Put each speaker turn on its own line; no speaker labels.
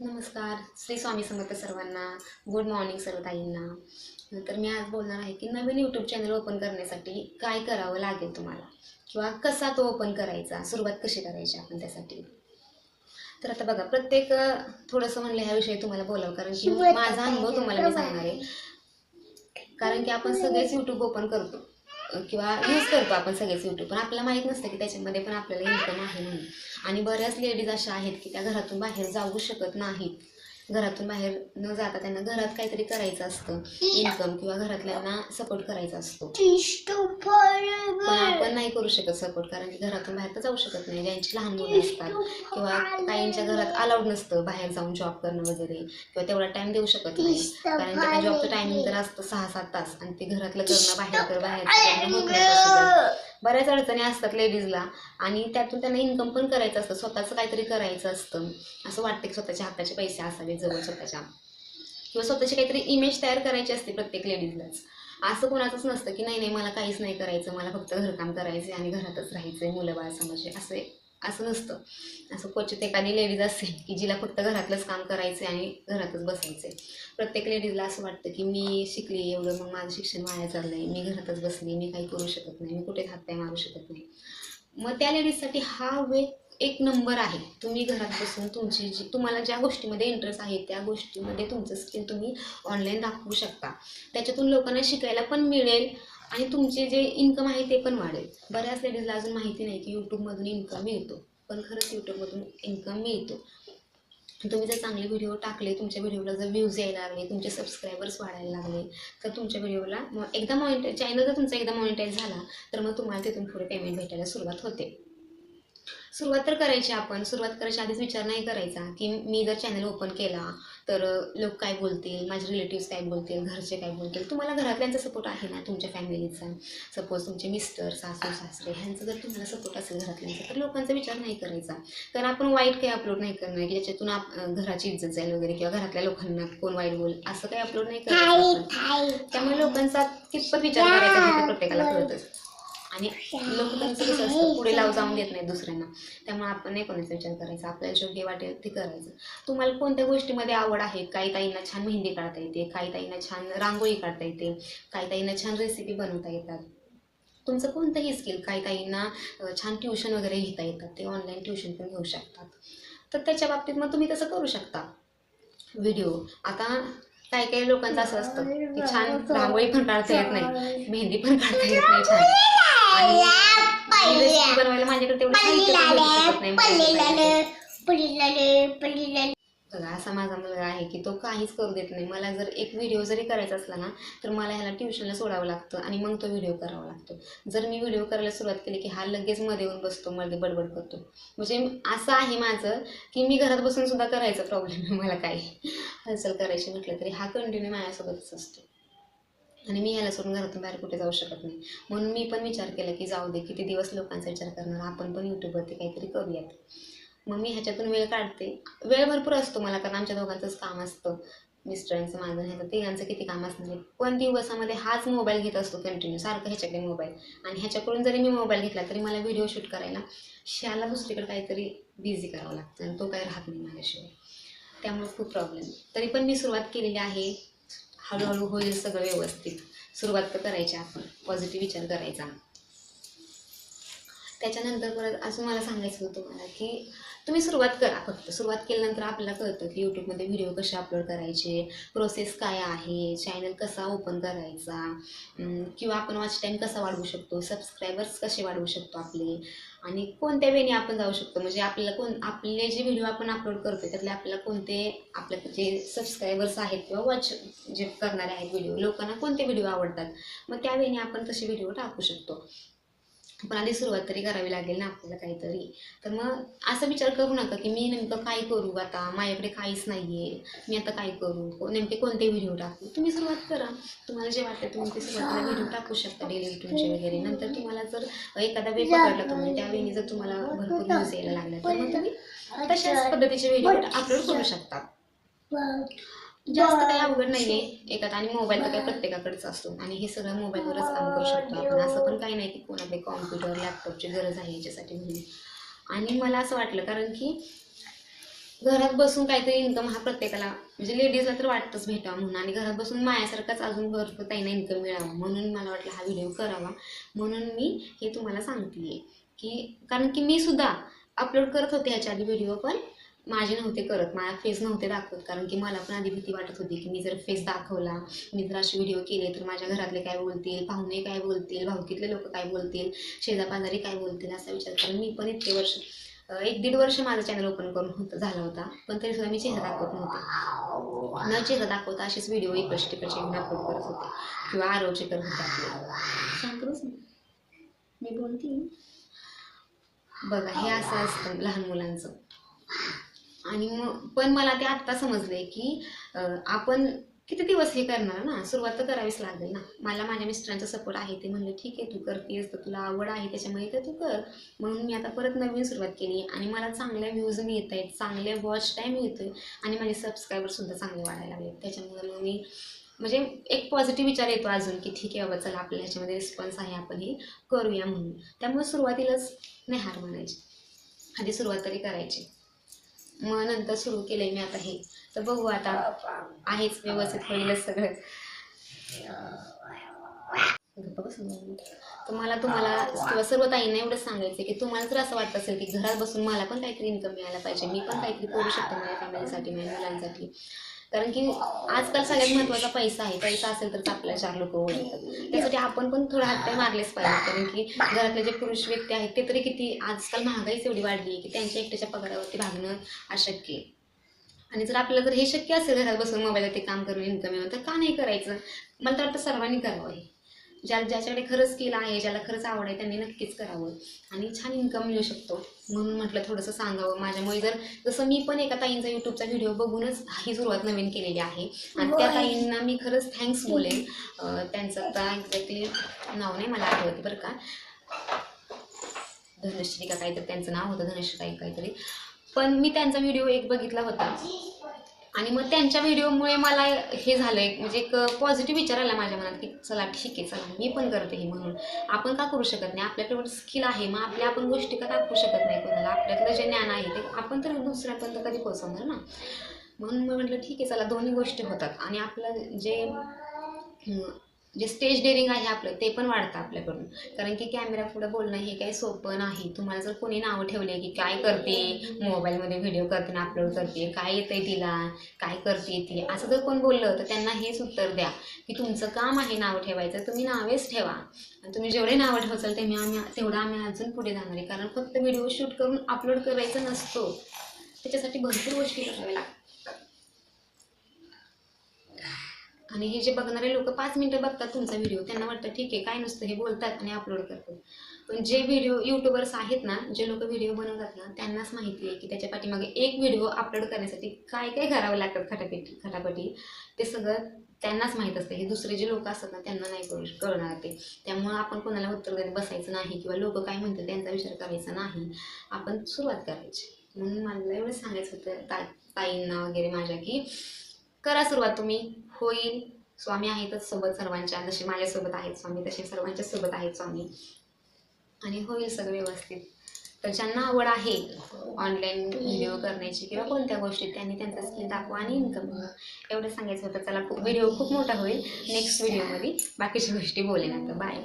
नमस्कार. श्री स्वामी समर्थ सर्वांना. Good morning सर्व ताईंना तर मी आज बोलणार आहे की नवीन यूट्यूब चॅनल ओपन करण्यासाठी काय करावं लागेल तुम्हाला? किंवा कसा तो ओपन करायचा? सुरुवात कशी करायची आपण त्यासाठी? तर आता बघा प्रत्येक थोडंसं म्हणलं ह्याविषयी तुम्हाला बोलावं. कारण की माझा अनुभव तुम्हाला मी सांगणार आहे. कारण की आपण सगळेच यूट्यूब ओपन करतो. किंवा यूज करतो आपण सगळेच यूट्यूब पण आपल्याला माहीत नसतं की त्याच्यामध्ये पण आपल्याला इन्कम आहे म्हणून. आणि बऱ्याच लेडीज अशा आहेत की त्या घरातून बाहेर जाऊ शकत नाहीत. घरातून बाहेर न जाता त्यांना घरात काहीतरी करायचं असतं. इन्कम किंवा घरातल्यांना सपोर्ट करायचा असतो. पण आपण नाही करू शकत सपोर्ट कारण की घरातून बाहेर तर जाऊ शकत नाही. ज्यांची लहान मुलं असतात किंवा काहींच्या घरात अलाउड नसतं बाहेर जाऊन जॉब करणं वगैरे किंवा तेवढा टाइम देऊ शकत नाही. कारण त्या जॉबचं टायमिंग तर असतं सहा सात तास आणि ते घरातलं करणं बाहेर तर बाहेर. बऱ्याच अडचणी असतात लेडीजला आणि त्यातून त्यांना इन्कम पण करायचं असतं. स्वतःचं काहीतरी करायचं असतं. असं वाटतं की स्वतःच्या हाताचे पैसे असावे जवळ स्वतःच्या. किंवा स्वतःची काहीतरी इमेज तयार करायची असते प्रत्येक लेडीजलाच असं कोणाचंच नसतं की नाही नाही मला काहीच नाही करायचं मला फक्त घरकाम करायचं आणि घरातच राहायचं मुलं बाळ असं असे असं नसतं. असं क्वचित एखादी लेडीज असेल की जिला फक्त घरातलंच काम करायचे आणि घरातच बसायचे प्रत्येक लेडीजला असं वाटतं की मी शिकली एवढं मग माझं शिक्षण वाया चाललंय मी घरातच बसली मी काही करू शकत नाही मी कुठे हातपाय मारू शकत नाही. मग त्या लेडीजसाठी हा वे एक नंबर आहे. तुम्ही घरात बसून तुमची जी तुम्हाला ज्या गोष्टीमध्ये इंटरेस्ट आहे त्या गोष्टीमध्ये तुमचं स्किल तुम्ही ऑनलाईन दाखवू शकता. त्याच्यातून लोकांना शिकायला पण मिळेल आणि तुमचे जे इन्कम आहे ते पण वाढेल. बऱ्याच लेडीजला अजून माहिती नाही की यूट्यूबमधून इन्कम मिळतो. पण खरंच यूट्यूबमधून इन्कम मिळतो. तुम्ही जर चांगले व्हिडिओ टाकले तुमच्या व्हिडिओला जर व्ह्यूज यायला लागले तुमचे सबस्क्रायबर्स वाढायला लागले तर तुमच्या व्हिडिओला मग एकदा मॉनिटाईज चॅनल जर तुमचा एकदा मॉनिटाईज झाला तर मग तुम्हाला तिथून पुढे पेमेंट भेटायला सुरुवात होते. सुरुवात तर करायची आपण. सुरुवात करायच्या आधीच विचार नाही करायचा की मी जर चॅनल ओपन केला तर लोक काय बोलतील? माझे रिलेटिव्स काय बोलतील? घरचे काय बोलतील? तुम्हाला घरातल्यांचा सपोर्ट आहे ना तुमच्या फॅमिलीचा सपोज तुमचे मिस्टर सासू सासरे ह्यांचा जर तुम्हाला सपोर्ट असेल घरातल्यांचा तर लोकांचा विचार नाही करायचा. कारण आपण वाईट काही अपलोड नाही करणार की ज्याच्यातून आप घराची इज्जत जाईल वगैरे किंवा घरातल्या लोकांना कोण वाईट बोल असं काही अपलोड नाही करायचं त्यामुळे लोकांचा कितपत विचार करायचा प्रत्येकाला कळतच. आणि लोक त्यांचं कसं असतं पुढे लाव जाऊन देत नाही दुसऱ्यांना. त्यामुळे आपण नाही कोणाचा विचार करायचा. आपल्याला योग्य वाटेल ते करायचं. तुम्हाला कोणत्या गोष्टीमध्ये आवड आहे? काही ताईंना छान मेहंदी काढता येते काही ताईंना छान रांगोळी काढता येते काही ताईंना छान रेसिपी बनवता येतात. तुमचं कोणतंही स्किल काही ताईंना अं, छान ट्युशन वगैरे घेता येतात ते ऑनलाईन ट्युशन पण घेऊ शकतात. तर त्याच्या बाबतीत मग तुम्ही तसं करू शकता. व्हिडिओ आता काही काही लोकांचं असं असतं की छान रांगोळी पण काढता येत नाही मेहंदी पण काढता येत नाही छान. आणि रेसिपी बनवायला माझ्याकडे तेवढं साहित्य पण भेटू शकत नाही माझ्याकडे. बघा असा माझा मुलगा आहे की तो काहीच करू देत नाही. मला जर एक व्हिडिओ जरी करायचा असला ना तर मला ह्याला ट्युशनला सोडावं लागतं आणि मग तो व्हिडिओ करावा लागतो. जर मी व्हिडिओ करायला सुरुवात केली की हा लगेच मध्ये येऊन बसतो मध्ये बडबड करतो. म्हणजे असं आहे माझं की मी घरात बसून सुद्धा करायचा प्रॉब्लेम आहे मला काही. हालचाल करायची म्हटलं तरी हा कंटिन्यू माझ्यासोबतच असतो. आणि मी ह्याला सोडून घरातून बाहेर कुठे जाऊ शकत नाही. म्हणून मी पण विचार केला की जाऊ दे किती दिवस लोकांचा विचार करणार आपण पण यूट्यूबवरती काहीतरी करूयात. मग मी ह्याच्यातून वेळ काढते. वेळ भरपूर असतो मला कारण आमच्या दोघांचंच काम असतं. मिस्टरांचं माझं ह्याचं तिघांचं किती काम असणार आहे. पण दिवसामध्ये हाच मोबाईल घेत असतो कंटिन्यू सारखं ह्याच्याकडे मोबाईल. आणि ह्याच्याकडून जरी मी मोबाईल घेतला तरी मला व्हिडिओ शूट करायला शाला दुसरीकडे काहीतरी बिझी करावं लागतं आणि तो काही राहत नाही माझ्याशिवाय. त्यामुळे खूप प्रॉब्लेम तरी पण मी सुरुवात केलेली आहे. हळूहळू होईल सगळं व्यवस्थित. सुरुवात तर करायची आपण. पॉझिटिव्ह विचार करायचा. त्याच्यानंतर परत असं मला सांगायचं होतं मला की तुम्ही सुरुवात करा फक्त. सुरुवात केल्यानंतर आपल्याला कळतं की यूट्यूबमध्ये व्हिडिओ कसे अपलोड करायचे प्रोसेस काय आहे चॅनल कसा ओपन करायचा किंवा आपण वॉच टाईम कसा वाढवू शकतो सबस्क्रायबर्स कसे वाढवू शकतो आपले आणि कोणत्या वेने आपण जाऊ शकतो? म्हणजे आपल्याला कोण आपले जे व्हिडिओ आपण अपलोड करतो त्यातले आपल्याला कोणते आपल्या जे सबस्क्रायबर्स आहेत किंवा वॉच जे करणारे आहेत व्हिडिओ लोकांना कोणते व्हिडिओ आवडतात? मग त्या वेळी आपण तसे व्हिडिओ टाकू शकतो. पण आधी सुरुवात तरी करावी लागेल ना आपल्याला काहीतरी. तर मग असा विचार करू नका की मी नेमकं काय करू आता? माझ्याकडे काहीच नाही आहे मी आता काय करू? नेमके कोणते व्हिडिओ टाकू? तुम्ही सुरुवात करा. तुम्हाला जे वाटतं तुम्ही ते सुरुवातीला व्हिडिओ टाकू शकता डेली रुटीनचे वगैरे. नंतर तुम्हाला जर एखादा वेळ पकडला तुम्ही त्या वेळी जर तुम्हाला भरपूर व्ह्यूज यायला लागला तर मग तुम्ही तशाच पद्धतीचे व्हिडिओ अपलोड करू शकता. जास्त काही अवघड नाहीये. एकात आणि मोबाईल तर काही प्रत्येकाकडेच असतो. आणि हे सगळं मोबाईलवरच काम करू शकतो आपण. असं पण काही नाही की कोणाकडे कॉम्प्युटर लॅपटॉपची गरज आहे याच्यासाठी म्हणून. आणि मला असं वाटलं कारण की घरात बसून काहीतरी इन्कम हा प्रत्येकाला म्हणजे लेडीजला तर वाटतंच भेटावं म्हणून. आणि घरात बसून मायासारखाच अजून भरपूर ताईंना इन्कम मिळावा. म्हणून मला वाटलं हा व्हिडिओ करावा. म्हणून मी हे तुम्हाला सांगते की कारण की मी सुद्धा अपलोड करत होते ह्याच्या आधी व्हिडिओ पण माझे नव्हते करत माझा फेस नव्हते दाखवत. कारण की मला पण आधी भीती वाटत होती की मी जर फेस दाखवला मी जर असे व्हिडिओ केले तर माझ्या घरातले काय बोलतील पाहुणे काय बोलतील भावकीतले लोक काय बोलतील शेजापाजारी काय बोलतील असा विचार करून मी पण इतके वर्ष एक दीड वर्ष माझं चॅनल ओपन करून होतं झाला होता. पण तरी सुद्धा मी चेहरा दाखवत नव्हते. न चेहरा दाखवता असेच व्हिडिओ इकडचे तिकडचे घेऊन अपलोड करत होते. किंवा आरोचे करत होते. मी बोलते. बघा हे असं असतं लहान मुलांचं. आणि मग पण मला ते आत्ता समजलंय की आपण किती दिवस हे करणार ना? सुरुवात तर करावीच लागेल ना. मला माझ्या मिस्टरांचा सपोर्ट आहे ते म्हणले ठीक आहे तू करतेस तर तुला आवड आहे त्याच्यामुळे तर तू कर. म्हणून मी आता परत नवीन सुरुवात केली आणि मला चांगल्या व्ह्यूज मिळत आहेत चांगले वॉच टाईम मिळतोय आणि माझे सबस्क्रायबरसुद्धा चांगले वाढायला लागले त्याच्यामुळे मग मी म्हणजे एक पॉझिटिव्ह विचार येतो अजून की ठीक आहे बाबा चला आपल्या ह्याच्यामध्ये रिस्पॉन्स आहे आपण हे करूया म्हणून. त्यामुळे सुरुवातीलाच नाही हार म्हणायची आधी सुरुवात तरी करायची. मग नंतर सुरू केलंय मी आता हे. तर बघू आता आहेच व्यवस्थित होईलच सगळं. तर मला तुम्हाला किंवा सर्व ताईंना एवढंच सांगायचं की तुम्हाला जर असं वाटत असेल की घरात बसून मला पण काहीतरी इन्कम मिळायला पाहिजे मी पण काहीतरी करू शकते माझ्या फॅमिलीसाठी माझ्या मुलांसाठी. कारण की आजकाल सगळ्यात महत्त्वाचा पैसा आहे. पैसा असेल तर आपल्या चार लोक ओळखतात त्यासाठी आपण पण थोडा हातपाय मारलेच पाहिजे. कारण की घरातले जे पुरुष व्यक्ती आहेत ते तरी किती आजकाल महागाईच एवढी वाढली आहे की त्यांच्या एकट्याच्या पगारावरती भागणं अशक्य आहे. आणि जर आपल्याला जर हे शक्य असेल घरात बसून मोबाईलवर ते काम करून इन्कम येणं तर का नाही करायचं? मला तर वाटतं सर्वांनी करावं हे. ज्या ज्याच्याकडे खरंच स्किल आहे ज्याला खरंच आवड आहे त्यांनी नक्कीच करावं. आणि छान इन्कम मिळू शकतो. म्हणून म्हटलं थोडंसं सांगावं माझ्यामुळे. जर जसं मी पण एका ताईंचा यूट्यूबचा व्हिडिओ बघूनच ही सुरुवात नवीन केलेली आहे. आणि त्या ताईंना मी खरंच थँक्स बोलेन. त्यांचं आता एक्झॅक्टली नाव नाही मला आठवते बरं का. धनश्री का काहीतरी त्यांचं नाव होतं धनश्री ताई काहीतरी. पण मी त्यांचा व्हिडिओ एक बघितला होता. आणि मग त्यांच्या व्हिडिओमुळे मला हे झालंय म्हणजे एक पॉझिटिव्ह विचार आला माझ्या मनात की चला ठीक आहे चला मी पण करते हे म्हणून. आपण का करू शकत नाही? आपल्याकडे स्किल आहे मग आपल्या आपण गोष्टी का दाखवू शकत नाही कोणाला? आपल्यातलं जे ज्ञान आहे ते आपण तर दुसऱ्यापर्यंत कधी पोहोचवणार ना? म्हणून मग म्हटलं ठीक आहे चला दोन्ही गोष्टी होतात. आणि आपलं जे जे स्टेज डेअरिंग आहे आपलं ते पण वाढतं आपल्याकडून. कारण की कॅमेरा पुढे बोलणं हे काही सोपं नाही. तुम्हाला जर कोणी नावं ठेवले की काय करते मोबाईलमध्ये व्हिडिओ करते ना अपलोड करते काय येतंय तिला काय करते ती असं जर कोण बोललं तर त्यांना हेच उत्तर द्या. की तुमचं काम आहे नाव ठेवायचं तुम्ही नावेच ठेवा. आणि तुम्ही जेवढे नावं ठेवचाल तेव्हा आम्ही तेवढं आम्ही अजून पुढे जाणार आहे. कारण फक्त व्हिडिओ शूट करून अपलोड करायचं नसतो. त्याच्यासाठी भरपूर गोष्टी कराव्या लागतात. आणि हे जे बघणारे लोक पाच मिनिटं बघतात तुमचा व्हिडिओ त्यांना वाटतं ठीक आहे काय नुसतं हे बोलतात आणि अपलोड करतात. पण जे व्हिडिओ युट्यूबर्स आहेत ना जे लोक व्हिडिओ बनवतात ना त्यांनाच माहिती आहे की त्याच्या पाठीमागे एक व्हिडिओ अपलोड करण्यासाठी काय काय करावं लागतात खटापटी खटापटी. ते सगळं त्यांनाच माहीत असतं. हे दुसरे जे लोक असतात ना त्यांना नाही करू कळणार ते. त्यामुळं आपण कोणाला उत्तर देत बसायचं नाही किंवा लोक काय म्हणतात त्यांचा विचार करायचा नाही. आपण सुरुवात करायची. म्हणून मला एवढं सांगायचं होतं ता ताईंना वगैरे माझ्या की करा सुरुवात तुम्ही. होईल. स्वामी आहेतच सोबत सर्वांच्या जसे माझ्यासोबत आहेत स्वामी तसे सर्वांच्या सोबत आहेत स्वामी. आणि होईल सगळं व्यवस्थित. तर ज्यांना आवड आहे ऑनलाईन व्हिडिओ करण्याची किंवा कोणत्या गोष्टी त्यांनी त्यांचा स्किल दाखवा आणि इन्कम एवढं सांगायचं होतं. चला व्हिडिओ खूप मोठा होईल. नेक्स्ट व्हिडिओमध्ये बाकीच्या गोष्टी बोलेन आता. बाय